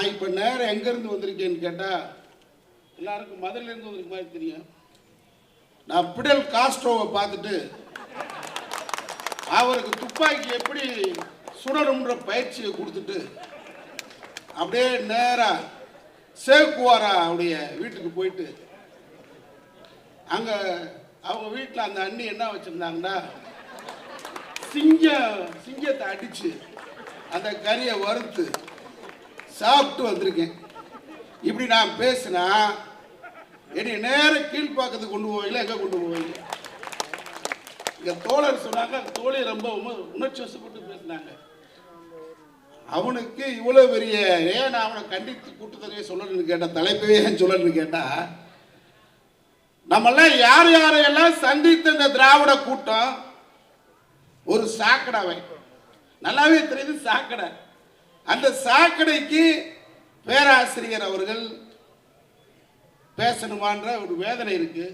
நான் இப்போ நேரம் எங்கேருந்து வந்திருக்கேன்னு கேட்டால் எல்லாருக்கும் மதுரையிலேருந்து வந்திருக்க மாதிரி தெரியும். நான் பிடல் காஸ்ட்ரோவை பார்த்துட்டு அவருக்கு துப்பாக்கி எப்படி சுடணுன்ற பயிற்சியை கொடுத்துட்டு அப்படியே நேராக சேக்குவாரா அவருடைய வீட்டுக்கு போயிட்டு அங்கே அவங்க வீட்டில் அந்த அண்ணி என்ன வச்சுருந்தாங்கன்னா சிங்கம் சிங்கத்தை அடித்து அந்த கறியை வறுத்து சாப்பிட்டு வந்திருக்கேன். இப்படி நான் பேசினா என்னை நேரம் கீழ்ப்பாக்கத்துக்கு கொண்டு போவீங்களா எங்கே கொண்டு போவீங்க? இங்க தோழர் சொன்னாங்க தோழி ரொம்ப உம- உணர்ச்சி வசப்பட்டு பேசினாங்க. அவனுக்கு இவ்வளவு பெரிய ஏன் நான் அவனை கண்டித்து கூட்டத்தொகையை சொல்லணும்னு கேட்டால் தலைப்பையே ஏன் சொல்லணும்னு கேட்டா நம்மெல்லாம் யார் யாரையெல்லாம் சந்தித்த இந்த திராவிட கூட்டம் ஒரு சாக்கடை நல்லாவே தெரியுது சாக்கடை. அந்த சாக்கடைக்கு பேராசிரியர் அவர்கள் பேசணுமான்ற ஒரு வேதனை இருக்கு.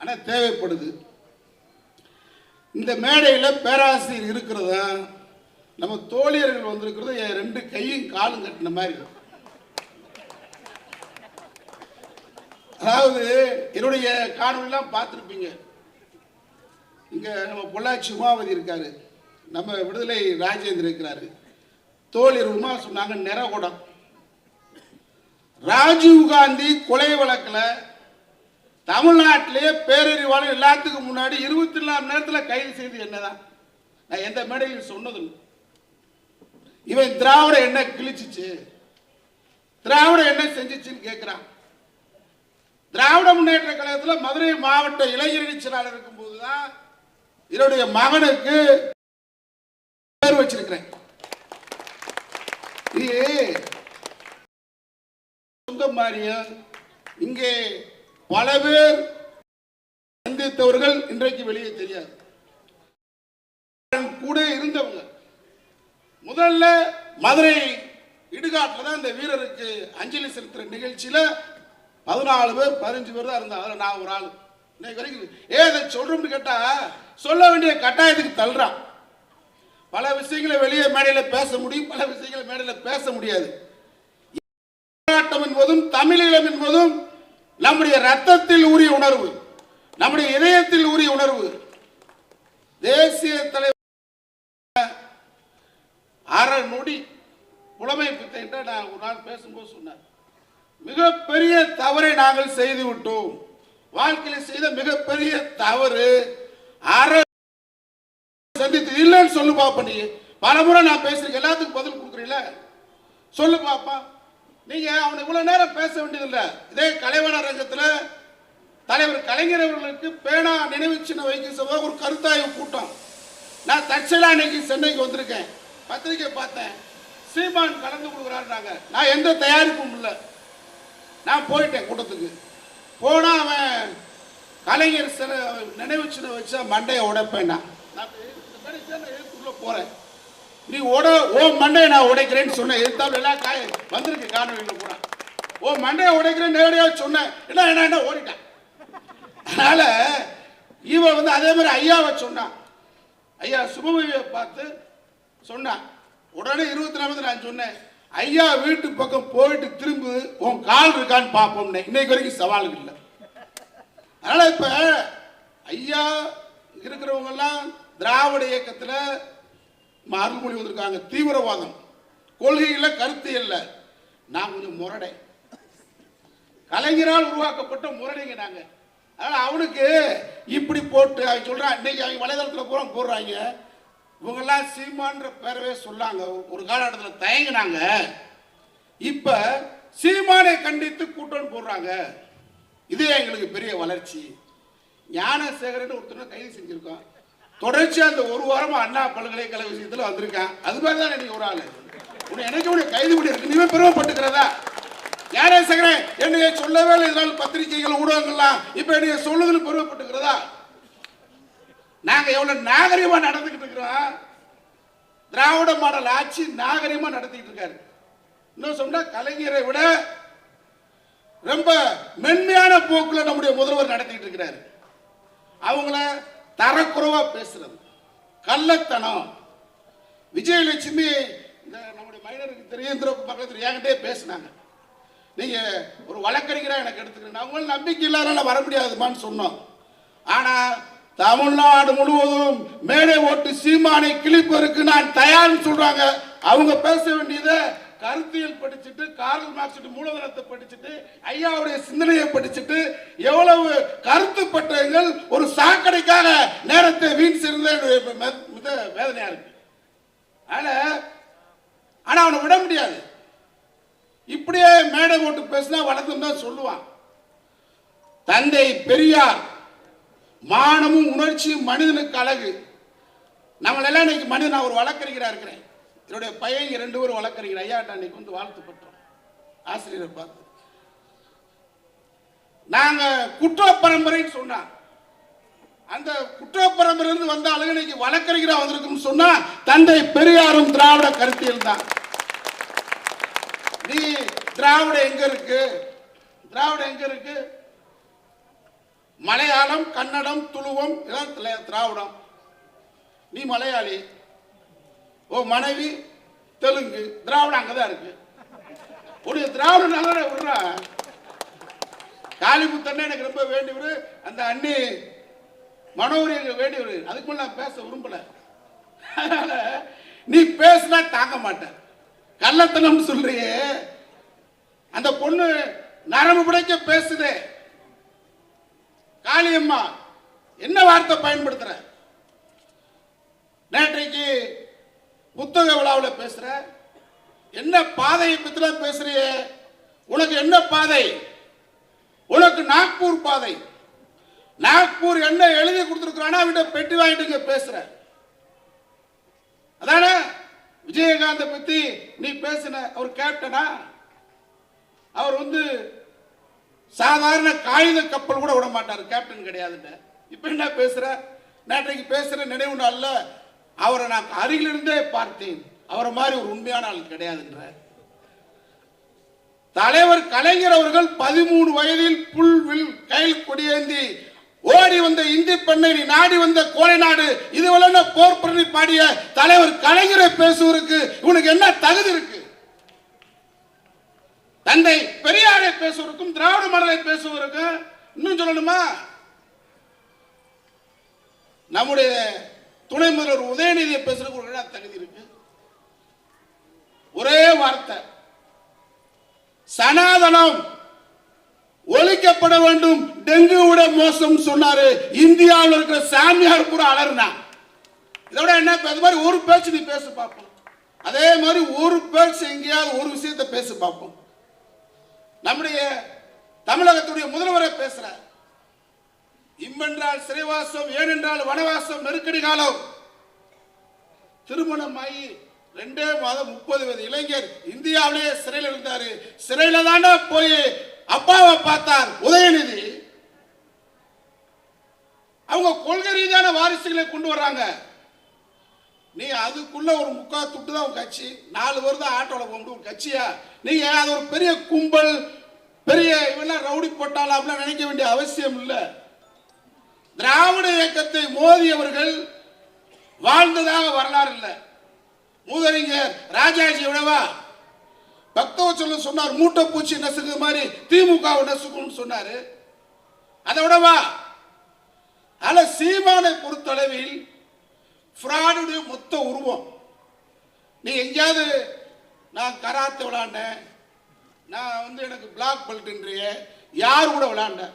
ஆனால் தேவைப்படுது. இந்த மேடையில் பேராசிரியர் இருக்கிறதா? நம்ம தோழியர்கள் வந்திருக்கிறது என் ரெண்டு கையும் காலும் கட்டின மாதிரி இருக்கும் அதாவது என்னுடைய காணொலிலாம் பார்த்துருப்பீங்க. இங்கே நம்ம பொள்ளாச்சி உமாவதி இருக்காரு. நம்ம விடுதலை ராஜேந்திரன் இருக்கிறாரு. தோழி உமா சொன்னாங்க நிறகுடம். ராஜீவ் காந்தி கொலை வழக்கில் தமிழ்நாட்டிலேயே பேரறிவாளர் எல்லாத்துக்கும் முன்னாடி இருபத்தி நாலு மணி நேரத்தில் கைது செய்து என்னதான்? நான் எந்த மேடையில் சொன்னதில்லை. இவன் திராவிட என்ன கிழிச்சிச்சு. திராவிட என்ன செஞ்சிச்சுன்னு கேட்குறான் திராவிட முன்னேற்ற கழகத்தில் மதுரை மாவட்ட இளைஞரணி செயலாளர் இருக்கும்போது தான் என்னுடைய மகனுக்கு பேர் வச்சிருக்கிறேன். இது சொந்தம் மாதிரியும் இங்கே பல பேர் சந்தித்தவர்கள் இன்றைக்கு வெளியே தெரியாது. கூட இருந்தவங்க. முதல்ல மதுரை இடுகாட்டில் தான் இந்த வீரருக்கு அஞ்சலி செலுத்துற நிகழ்ச்சியில பதினாலு பேர் பதினஞ்சு பேர் தான் இருந்தாங்க. அதில் நான் ஒரு ஆள். இன்னைக்கு வரைக்கும் ஏன் இதை சொல்கிறோம்னு கேட்டா சொல்ல வேண்டிய கட்டாயத்துக்கு தள்ளுறான். பல விஷயங்களை வெளியே மேடையில் பேச முடியும் பல விஷயங்களை மேடையில் பேச முடியாது. போராட்டம் என்பதும் தமிழீழம் என்பதும் நம்முடைய ரத்தத்தில் உரிய உணர்வு நம்முடைய இதயத்தில் உரிய உணர்வு. தேசிய தலைவர் அரை நொடி புலமை பித்தைன்ற நான் ஒரு நாள் பேசும்போது சொன்னார். மிகப்பெரிய தவறை நாங்கள் செய்து விட்டோம். வாழ்க்கையில் செய்த மிகப்பெரிய தவறு அரை சந்தித்து இல்லைன்னு சொல்லு பாப்பா நீ. பலமுறை நான் பேசுறேன் எல்லாத்துக்கும் பதில் கொடுக்குறீங்களா சொல்லு பாப்பா. நீங்க அவனை இவ்வளவு நேரம் பேச வேண்டியதில்லை. இதே கலைவன ரங்கத்துல தலைவர் கலைஞர் அவர்களுக்கு பேனா நினைவு சின்ன வைக்கும் சபை ஒரு கருத்தாய்வு கூட்டம். நான் தற்செயலா இன்னைக்கு சென்னைக்கு வந்திருக்கேன். பத்திரிக்கை பார்த்தேன். சீமான் கலந்து கொடுக்குறாருனாங்க நான் எந்த தயாரிப்பும் இல்லை. நான் போயிட்டேன் கூட்டத்துக்கு. போனா அவன் கலைஞர் சில நினைவு சின்ன வச்சா மண்டையை உடைப்பேன் நான் நான் எழுத்துக்குள்ள போறேன். நீ உட ஓ மண்டையை நான் உடைக்கிறேன்னு சொன்னேன். எதிர்த்தாலும் எல்லாம் காய வந்திருக்கு காணொலியில் பூரா ஓ மண்டையை உடைக்கிறேன் நேரடியாக சொன்னேன். என்ன என்ன என்ன ஓடிட்டான். அதனால இவன் வந்து அதே மாதிரி ஐயாவை சொன்னான். ஐயா சுபவியை பார்த்து சொன்னான். உடனே இருபத்தி நாலு நான் சொன்னேன் ஐயா வீட்டு பக்கம் போயிட்டு திரும்பி உன் கால் இருக்கான்னு பார்ப்போம்னே இன்னைக்கு வரைக்கும் சவால் இல்லை. அதனால இப்ப ஐயா இருக்கிறவங்க எல்லாம் திராவிட இயக்கத்தில் அருள்மொழி வந்திருக்காங்க. தீவிரவாதம். கொள்கையில் கருத்து இல்லை. நான் கொஞ்சம் முரடை. கலைஞரால் உருவாக்கப்பட்ட முரடைங்க நாங்க. அதனால அவனுக்கு இப்படி போட்டு அவன் சொல்றான் இன்னைக்கு அவங்க வலைதளத்தில் பூரா போடுறாங்க. இவங்கெல்லாம் சீமான்ற பேரவே சொல்லாங்க ஒரு காலகட்டத்தில் தயங்கினாங்க. இப்ப சீமானை கண்டித்து கூட்டம் போடுறாங்க. இதே எங்களுக்கு பெரிய வளர்ச்சி. ஞானசேகரன் ஒருத்தனை கைது செஞ்சிருக்கோம் தொடர்ச்சி அந்த ஒரு வாரமா அண்ணா பல்கலைக்கழக விஷயத்துல வந்திருக்கான். அது மாதிரி தான் நீ ஒரு ஆளு. உன்னை எனக்கு உன்னை கைது பண்ணி இருக்கு நீவே பெருமைப்பட்டுக்கிறதா? ஞானசேகரன் என்னைய சொல்லவே இல்லை. இதனால் பத்திரிகைகள் ஊடகங்கள்லாம் இப்ப என்னைய சொல்லுதல் பெருமைப்பட்டுக்கிறதா? நாங்க எவ்வளவு நாகரிகமா நடந்துகிட்டு இருக்கிறோம். திராவிட மாடல் ஆட்சி நாகரிகமா நடத்திட்டு இருக்காரு. இன்னும் சொன்னா கலைஞரை விட ரொம்ப மென்மையான போக்குல நம்முடைய முதல்வர் நடத்திட்டு இருக்கிறாரு. அவங்கள தரக்குறவா பேசுறது. கள்ளத்தனம். விஜயலட்சுமி இந்த நம்முடைய மைனருக்கு தெரியும் பக்கத்தில் என்கிட்டே பேசினாங்க. நீங்க ஒரு வழக்கறிஞராக எனக்கு எடுத்துக்கிறேன் அவங்க நம்பிக்கை இல்லாதனால வர முடியாதுமான்னு சொன்னோம். ஆனா தமிழ்நாடு முழுவதும் மேடை ஓட்டு சீமானை கிழிப்பதற்கு நான் தயார்னு சொல்றாங்க. அவங்க பேச வேண்டியதை கருத்தியல் படிச்சுட்டு கார்ல் மார்க்ஸ் மூலதனத்தை படிச்சுட்டு ஐயாவுடைய சிந்தனையை படிச்சுட்டு எவ்வளவு கருத்து ஒரு சாக்கடைக்காக நேரத்தை வீண் சேர்ந்த மிக வேதனையா இருக்கு. அதனால ஆனா அவனை விட முடியாது. இப்படியே மேடை போட்டு பேசினா வழக்கம் தான் சொல்லுவான். தந்தை பெரியார் மானமும் உணர்ச்சியும் மனிதனுக்கு அழகு. நம்மளெல்லாம் இன்னைக்கு மனிதன் ஒரு வழக்கறிஞரா இருக்கிறேன். என்னுடைய பையன் இரண்டு பேரும் வளர்க்குறீங்க. ஐயா அன்னைக்கு வந்து வாழ்த்து பெற்றோம் ஆசிரியரை பார்த்து. நாங்க குற்ற பரம்பரைன்னு சொன்னா அந்த குற்ற பரம்பரையிலிருந்து வந்த ஆளுங்க இன்னைக்கு வழக்கறிஞரா வந்திருக்குன்னு சொன்னா தந்தை பெரியாரும் திராவிட கருத்தியல் தான். நீ திராவிட எங்க இருக்கு? திராவிட எங்க இருக்கு? மலையாளம் கன்னடம் துளுவம் இதெல்லாம் திராவிடம். நீ மலையாளி. ஓ மனைவி தெலுங்கு திராவிடம் அங்கதான் இருக்கு. உடைய திராவிட நல்ல விடுறா. காளிமுத்தண்ணே எனக்கு ரொம்ப வேண்டியவர். அந்த அண்ணி மனோரி எனக்கு வேண்டியவர். அதுக்கு நான் பேச விரும்பல. அதனால நீ பேசினா தாங்க மாட்டேன். கள்ளத்தனம் சொல்றியே. அந்த பொண்ணு நரம்பு பிடைக்க பேசுதே. காளியம்மா என்ன வார்த்தை பயன்படுத்துற? நேற்றைக்கு புத்தக விழாவில் பேசுற? என்ன பாதையை பத்தில பேசுறியே? உனக்கு என்ன பாதை? உனக்கு நாக்பூர் பாதை. நாக்பூர் என்ன எழுதி கொடுத்துருக்கானா அவன்கிட்ட பெட்டி வாங்கிட்டு இங்க பேசுற. அதானே? விஜயகாந்த பத்தி நீ பேசின அவர் கேப்டனா? அவர் வந்து சாதாரண காகித கப்பல் கூட விட மாட்டார் கேப்டன் கிடையாதுன்னு. இப்ப என்ன பேசுற? நேற்றைக்கு பேசுற நினைவு நாள்ல அவரை நான் அருகிலிருந்தே பார்த்தேன். அவரை மாதிரி ஒரு உண்மையான ஆள் கிடையாதுன்ற தலைவர் கலைஞர் அவர்கள் பதிமூணு வயதில் புல்வில் கையில் கொடியேந்தி ஓடி வந்த இந்தி பெண்ணை நாடி வந்த கோலை நாடு இதுவெல்லாம் போர் பாடிய தலைவர் கலைஞரை பேசுவதற்கு இவனுக்கு என்ன தகுதி இருக்கு? தந்தை பெரியாரை பேசுவதற்கும் திராவிட மடலை பேசுவதற்கும் இன்னும் சொல்லணுமா? நம்முடைய துணை முதல்வர் உதயநிதியை பேசுறதுக்கு ஒரு என்ன தகுதி இருக்கு. ஒரே வார்த்தை. சனாதனம் ஒழிக்கப்பட வேண்டும். டெங்கு விட மோசம் சொன்னாரு. இந்தியாவில் இருக்கிற சாமியார் பூரா அலர்னா இதோட என்ன? அது மாதிரி ஒரு பேச்சு நீ பேச பார்ப்போம் அதே மாதிரி ஒரு பேச்சு எங்கேயாவது ஒரு விஷயத்தை பேச பார்ப்போம் நம்முடைய தமிழகத்துடைய முதல்வரை பேசுற இம்மென்றால் சிறைவாசம் ஏனென்றால் வனவாசம் நெருக்கடி காலம். திருமணமாகி ரெண்டே மாதம் முப்பது வயது இளைஞர் இந்தியாவிலேயே சிறையில் இருந்தாரு. சிறையில தானே போய் அப்பாவை பார்த்தார் உதயநிதி. அவங்க கொள்கை ரீதியான வாரிசுகளை கொண்டு வர்றாங்க. நீ அதுக்குள்ள ஒரு முக்கா துட்டு தான் உன் கட்சி. நாலு பேர் தான் ஆட்டோல போக முடியும் கட்சியா? நீங்க அது ஒரு பெரிய கும்பல் பெரிய இவெல்லாம் ரவுடி போட்டாலும் அப்படிலாம் நினைக்க வேண்டிய அவசியம் இல்லை. திராவிட இயக்கத்தை மோதியவர்கள் வாழ்ந்ததாக வரலாறு இல்லை. மூதறிஞர் ராஜாஜி விடவா? சொல்ல சொன்னார் மூட்டை பூச்சி நசுக்கு மாதிரி திமுக நசுக்கும்னு சொன்னாரு. அதை விடவா? அல்ல சீமானை பொறுத்தளவில் ஃப்ராடுடைய மொத்த உருவம். நீ எங்கேயாவது நான் கராத்தே விளாண்டேன் நான் வந்து எனக்கு பிளாக் பெல்ட்ன்றிய யார் கூட விளாண்டேன்?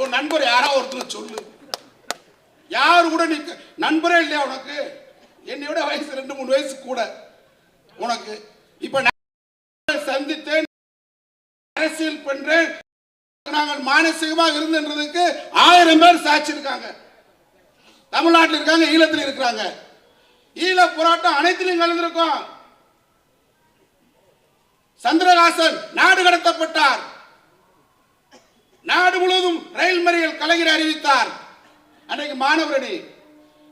உன் நண்பர் யாராவது ஒருத்தர் சொல்லு. யார் கூட நீ நண்பரே இல்லையா உனக்கு? என்னை விட வயசு ரெண்டு மூணு வயசு கூட. உனக்கு இப்ப நான் சந்தித்தேன். அரசியல் பண்றேன். நாங்கள் மானசீகமாக இருந்ததுக்கு ஆயிரம் பேர் சாட்சி இருக்காங்க. தமிழ்நாட்டில் இருக்காங்க ஈழத்தில் இருக்கிறாங்க. ஈழ போராட்டம் அனைத்திலையும் கலந்திருக்கும். சந்திரகாசன் நாடு கடத்தப்பட்டார். நாடு முழுவதும் ரயில் மறியல் கலைஞர் அறிவித்தார். அன்னைக்கு மாணவரணி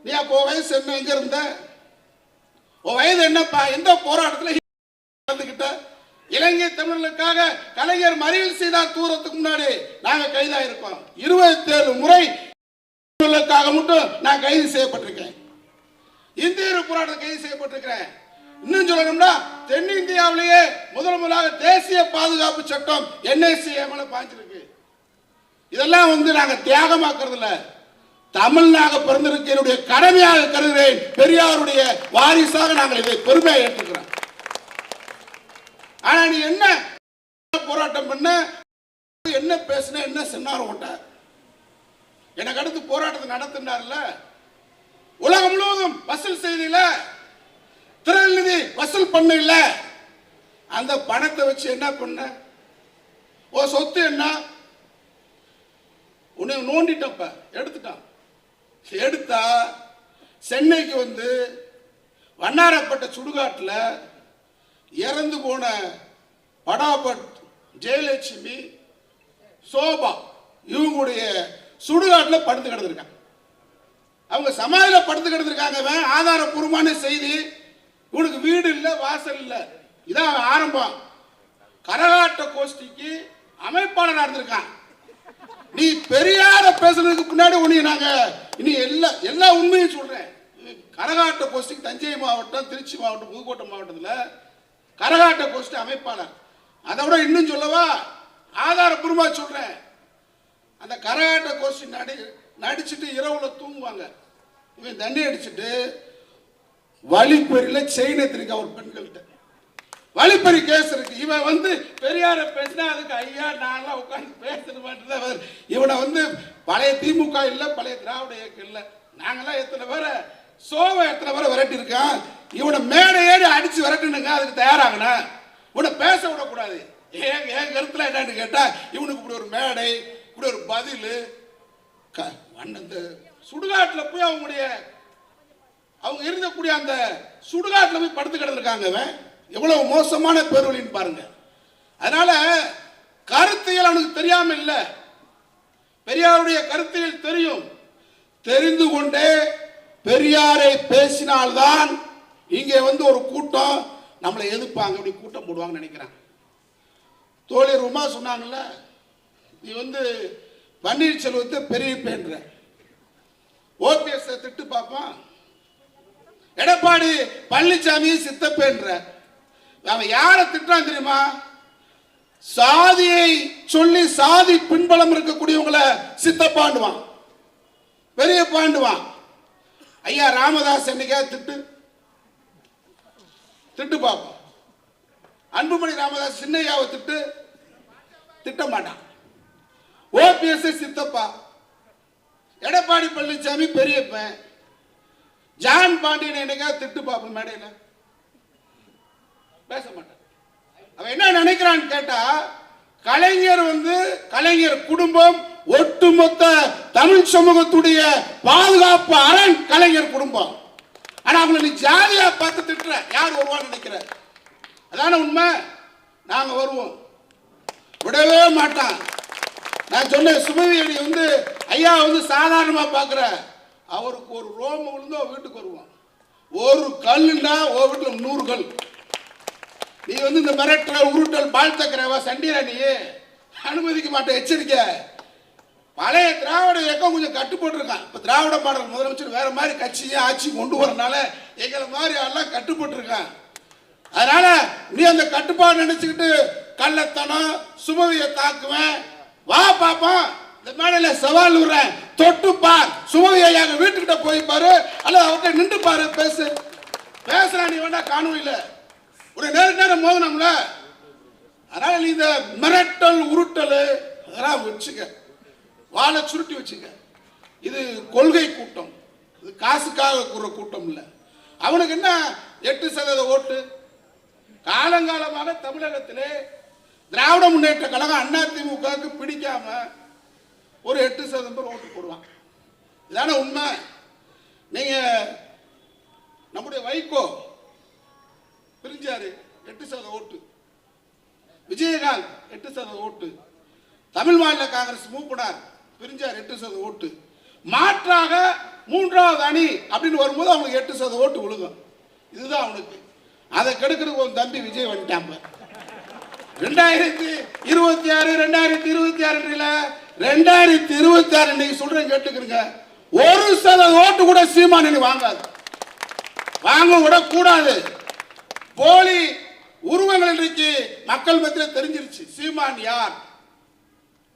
நீ அப்போ வயசு என்ன? எங்க இருந்த? உன் வயது என்னப்பா? எந்த போராட்டத்தில் நடந்துகிட்ட இலங்கை தமிழர்களுக்காக கலைஞர் மறியல் செய்தார் தூரத்துக்கு முன்னாடி. நாங்க கைதாயிருக்கோம் இருபத்தி ஏழு முறை தமிழர்களுக்காக மட்டும் நான் கைது செய்யப்பட்டிருக்கேன். இந்திய போராட்டம் கைது செய்யப்பட்டிருக்கிறேன். இன்னும் சொல்லணும்னா தென்னிந்தியாவிலேயே முதல் முதலாக தேசிய பாதுகாப்பு சட்டம் என்ஐசி மேல பாய்ச்சிருக்கு இதெல்லாம் வந்து நாங்கள் தியாகமாக்குறது இல்லை தமிழ்நாக பிறந்திருக்க என்னுடைய கடமையாக கருதுகிறேன். பெரியாருடைய வாரிசாக நாங்கள் இதை பெருமையை ஏற்றுக்கிறோம். ஆனா நீ என்ன போராட்டம் பண்ண? என்ன பேசின? என்ன சொன்னார் உன்ட்ட எனக்கு அடுத்து போராட்டத்தை நடத்தினார்ல? உலகம் முழுவதும் வசூல் செய்தியில திருநிதி வசூல் பண்ண இல்ல அந்த பணத்தை வச்சு என்ன பண்ண? ஓ சொத்து என்ன? உன்னை நோண்டிட்டப்ப எடுத்துட்டான். எடுத்தா சென்னைக்கு வந்து வண்ணாரப்பட்ட சுடுகாட்டில் இறந்து போன படாபட் ஜெயலட்சுமி சோபா இவங்களுடைய சுடுகாட்டில் படுத்து கிடந்திருக்காங்க அவங்க சமாதியில் படுத்து கிடந்திருக்காங்க ஆதாரபூர்வமான ஆதாரப்பூர்வமான செய்தி. இவனுக்கு வீடு இல்லை வாசல் இல்லை. இதான் ஆரம்பம். கரகாட்ட கோஷ்டிக்கு அமைப்பாளராக இருந்திருக்கான். நீ பெரியார பேசுறதுக்கு முன்னாடி உன்னை நாங்க இனி எல்லா எல்லா உண்மையும் சொல்றேன். கரகாட்ட போஸ்டிங் தஞ்சை மாவட்டம் திருச்சி மாவட்டம் புதுக்கோட்டை மாவட்டத்தில் கரகாட்ட போஸ்ட் அமைப்பாளர். அதை விட இன்னும் சொல்லவா? ஆதாரப்பூர்வமா சொல்றேன். அந்த கரகாட்ட கோஷ்டி நடி நடிச்சுட்டு இரவுல தூங்குவாங்க. இவன் தண்ணி அடிச்சுட்டு வழிப்பறியில செயின் எடுத்திருக்க அவர் பெண்கள்கிட்ட. வழிப்பறி கேஸ் இருக்கு. இவன் வந்து பெரியார பேசினா அதுக்கு ஐயா நான்லாம் உட்காந்து பேசுற மட்டும்தான் இவனை வந்து பழைய திமுக இல்லை பழைய திராவிட இயக்கம் இல்லை. நாங்களாம் எத்தனை பேரை சோவை எத்தனை பேரை விரட்டி இருக்கான் இவனை மேடை ஏறி அடிச்சு விரட்டணுங்க அதுக்கு தயாராகணும். இவனை பேச விடக்கூடாது. ஏன் என் கருத்துல என்னன்னு கேட்டா இவனுக்கு இப்படி ஒரு மேடை இப்படி ஒரு பதில். க- அந்த சுடுகாட்டில் போய் அவங்களுடைய அவங்க இருந்தக்கூடிய அந்த சுடுகாட்டில் போய் படுத்து கிடந்திருக்காங்க அவன் எவ்வளவு மோசமான பேரொழின்னு பாருங்க. அதனால கருத்தியல் அவனுக்கு தெரியாம இல்ல. பெரியாருடைய கருத்தியல் தெரியும். தெரிந்து கொண்டே பெரியாரை பேசினால்தான் இங்கே வந்து ஒரு கூட்டம் நம்மளை எதிர்ப்பாங்க அப்படி கூட்டம் போடுவாங்கன்னு நினைக்கிறேன். தோழி உமா சொன்னாங்கல்ல நீ வந்து பன்னீர்செல்வத்தை பெரிய பேன்ற ஓபிஎஸ் திட்டு பார்ப்பான். எடப்பாடி பழனிசாமி சித்தப்பேன்ற. நாம யாரை திட்டான் தெரியுமா? சாதியை சொல்லி சாதி பின்பலம் இருக்கக்கூடியவங்களை சித்தப்பாண்டுவான். பெரிய பாண்டுவான். ஐயா ராமதாஸ் என்னைக்கா திட்டு? திட்டு பார்ப்போம் அன்புமணி ராமதாஸ் சின்னையாவை திட்டு? திட்ட மாட்டான். ஓபிஎஸ் சித்தப்பா. எடப்பாடி பழனிசாமி பெரியப்பன். ஜான் பாண்டியன் என்னைக்கா திட்டு பார்ப்போம் மேடையில்? பேச மாட்டான் அவன் என்ன நினைக்கிறான்னு கேட்டா கலைஞர் வந்து கலைஞர் குடும்பம் ஒட்டுமொத்த தமிழ் சமூகத்துடைய பாதுகாப்பு அரண் கலைஞர் குடும்பம். ஆனா அவங்களை நீ ஜாலியா பார்த்து திட்டுற. யார் வருவான்னு நினைக்கிற அதான உண்மை? நாங்க வருவோம். விடவே மாட்டான். நான் சொன்னேன் சுமதியடி வந்து ஐயா வந்து சாதாரணமா பார்க்குற. அவருக்கு ஒரு ரோமம் விழுந்து அவன் வீட்டுக்கு வருவான். ஒரு கல்லுன்னா ஓ வீட்டில் நூறு கல். நீ வந்து இந்த மிரட்டுற உருட்டல் பால் தக்கிறவா சண்டிரா நீ. அனுமதிக்க மாட்டேன் எச்சரிக்கை. பழைய திராவிட இயக்கம் கொஞ்சம் கட்டுப்பட்டுருக்கான் இப்போ திராவிட மாடல் முதலமைச்சர் வேற மாதிரி கட்சியை ஆட்சி கொண்டு வரனால எங்களை மாதிரி எல்லாம் கட்டுப்பட்டுருக்கான் அதனால நீ அந்த கட்டுப்பாடு நினைச்சுக்கிட்டு கள்ளத்தனம் சுமதியை தாக்குவேன். வா பாப்போம். இந்த மேடையில சவால் விடுறேன். தொட்டு பார். சுமதி ஐயா வீட்டுக்கிட்ட போய் பாரு. அல்லது அவர்கிட்ட நின்று பாரு. பேசு. பேசுறா நீ வேண்டாம் காணொலியில ஒரு நேரம் நேரம் மோதினோம்ல? அதனால நீ இந்த மிரட்டல் உருட்டல் அதெல்லாம் வச்சுக்க. வாழை சுருட்டி வச்சுக்க. இது கொள்கை கூட்டம். இது காசுக்காக கூற கூட்டம் இல்லை. அவனுக்கு என்ன? எட்டு சதவீத ஓட்டு. காலங்காலமாக தமிழகத்திலே திராவிட முன்னேற்ற கழகம் அதிமுகவுக்கு பிடிக்காம ஒரு எட்டு சதவீதம் பேர் ஓட்டு போடுவான் இதான உண்மை? நீங்க நம்முடைய வைகோ பிரிஞ்சாரு எட்டு சதவீத ஓட்டு. விஜயகாந்த் எட்டு சதவீத ஓட்டு. தமிழ் மாநில காங்கிரஸ் மூப்பினார் பிரிஞ்சார் எட்டு சதவீத ஓட்டு. மாற்றாக மூன்றாவது அணி அப்படின்னு வரும்போது அவனுக்கு எட்டு சதவீத ஓட்டு விழுகும். இதுதான் அவனுக்கு. அதை கெடுக்கிறதுக்கு உன் தம்பி விஜய் வந்துட்டான் ரெண்டாயிரத்தி இருபத்தி ஆறு ரெண்டாயிரத்தி இருபத்தி ஆறுல ரெண்டாயிரத்தி இருபத்தி ஆறு நீங்க சொல்றேன் கேட்டுக்கிறீங்க. ஒரு சதவீத ஓட்டு கூட சீமான் இனி வாங்காது. வாங்க விட கூடாது போலி உருவங்கள் இன்றைக்கு மக்கள் மத்தியில் தெரிஞ்சிருச்சு. சீமான் யார்?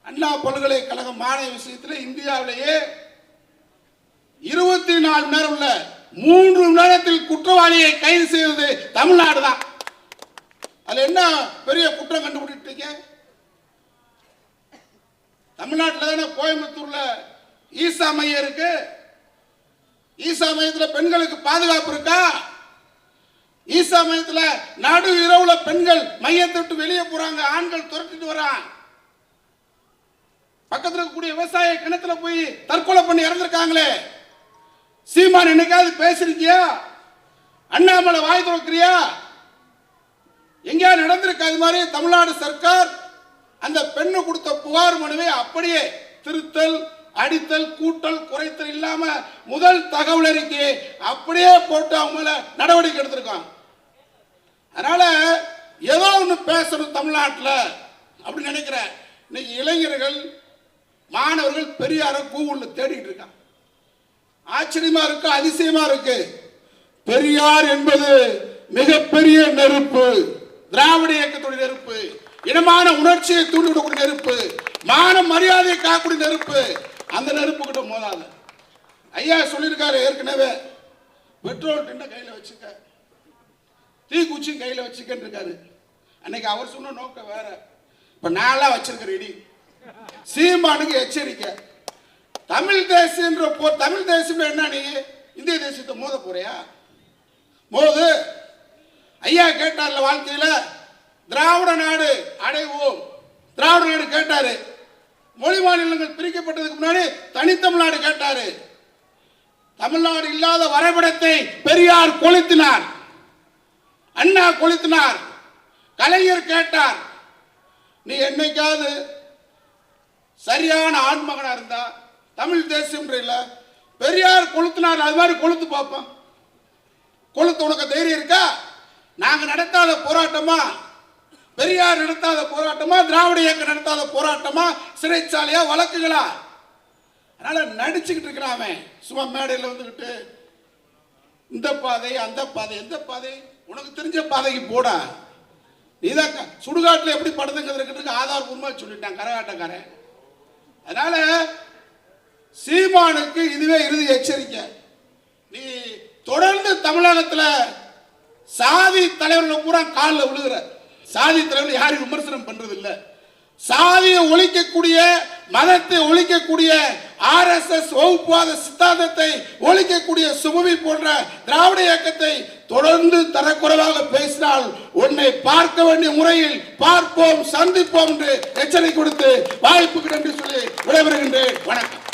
அண்ணா பல்கலைக்கழக மாணவி விஷயத்தில் இந்தியாவிலேயே இருபத்தி நாலு மணி நேரம் உள்ள மூன்று மணி நேரத்தில் குற்றவாளியை கைது செய்வது தமிழ்நாடு தான். அதுல என்ன பெரிய குற்றம் கண்டுபிடிட்டீங்க தமிழ்நாட்டில் தானே கோயம்புத்தூர்ல ஈசா மையம் இருக்கு. ஈசா மையத்தில் பெண்களுக்கு பாதுகாப்பு இருக்கா? ஈசா மையத்தில் நடு இரவுல பெண்கள் மையத்தை விட்டு வெளியே போறாங்க. ஆண்கள் துரத்திட்டு வரான் பக்கத்துல இருக்கக்கூடிய விவசாய கிணத்துல போய் தற்கொலை பண்ணி இறந்துருக்காங்களே. சீமான் என்னைக்காவது பேசிருக்கியா? அண்ணாமலை வாய் திறக்கிறியா? எங்கேயா நடந்திருக்கு அது மாதிரி? தமிழ்நாடு சர்க்கார் அந்த பெண்ணு கொடுத்த புகார் மனுவை அப்படியே திருத்தல் அடித்தல் கூட்டல் குறைத்தல் இல்லாம முதல் தகவல் அறிக்கையை அப்படியே போட்டு அவங்க மேல நடவடிக்கை எடுத்திருக்காங்க. அதனால ஏதோ ஒன்று பேசணும் தமிழ்நாட்டில் அப்படின்னு நினைக்கிறேன். இன்னைக்கு இளைஞர்கள் மாணவர்கள் பெரியார கூகுளில் தேடிட்டு இருக்காங்க. ஆச்சரியமா இருக்கு அதிசயமா இருக்கு. பெரியார் என்பது மிகப்பெரிய நெருப்பு திராவிட இயக்கத்துடைய நெருப்பு இனமான உணர்ச்சியை தூண்டிவிடக்கூடிய நெருப்பு மான மரியாதையை காக்கக்கூடிய நெருப்பு அந்த நெருப்பு கிட்ட மோதாத. ஐயா சொல்லியிருக்காரு ஏற்கனவே பெட்ரோல் டின்ன கையில் வச்சுக்க தீக்குச்சி கையில வச்சுக்கன்னு இருக்காரு. அன்னைக்கு அவர் சொன்ன நோக்கம் வேற. இப்ப நான்லாம் வச்சிருக்கேன் இடி. சீமானுக்கு எச்சரிக்கை. தமிழ் தேசியன்ற போ தமிழ் தேசம் என்ன நீ? இந்திய தேசத்தை மோத போறியா? மோது. ஐயா கேட்டார்ல வாழ்க்கையில திராவிட நாடு அடைவோம். திராவிட நாடு கேட்டாரு. மொழி மாநிலங்கள் பிரிக்கப்பட்டதுக்கு முன்னாடி தனித்தமிழ்நாடு கேட்டாரு. தமிழ்நாடு இல்லாத வரைபடத்தை பெரியார் கொளுத்தினார். அண்ணா கொளுத்தினார். கலைஞர் கேட்டார் நீ என்னைக்காவது சரியான ஆண்மகனா இருந்தா தமிழ் தேசியம் இல்லை பெரியார் கொளுத்தினார் அது மாதிரி கொளுத்து பார்ப்போம். கொளுத்து உனக்கு தைரியம் இருக்கா? நாங்க நடத்தாத போராட்டமா? பெரியார் நடத்தாத போராட்டமா? திராவிட இயக்கம் நடத்தாத போராட்டமா? சிறைச்சாலையா? வழக்குகளா? அதனால நடிச்சுக்கிட்டு இருக்கிறான் சும்மா மேடையில் வந்துக்கிட்டு இந்த பாதை அந்த பாதை எந்த பாதை உனக்கு தெரிஞ்ச பாதைக்கு போடா. நீதான் சுடுகாட்டில் எப்படி எப்படி படுத்துங்கிறதுக்கு ஆதாரபூர்வமா சொல்லிட்டான் கரகாட்டக்காரன். அதனால சீமானுக்கு இதுவே இறுதி எச்சரிக்கை. நீ தொடர்ந்து தமிழகத்தில் சாதி தலைவர்களை பூரா காலில் விழுகிற. சாதி தலைவர்கள் யாரும் விமர்சனம் பண்றது இல்லை சாதியை ஒழிக்கக்கூடிய மதத்தை ஒழிக்கக்கூடிய ஆர்எஸ்எஸ் வகுப்புவாத சித்தாந்தத்தை ஒழிக்கக்கூடிய சுமவி போன்ற திராவிட இயக்கத்தை தொடர்ந்து தரக்குறைவாக பேசினால் உன்னை பார்க்க வேண்டிய முறையில் பார்ப்போம் சந்திப்போம் என்று எச்சரிக்கை கொடுத்து வாய்ப்பு என்று சொல்லி விடைபெறுகின்றேன். வணக்கம்.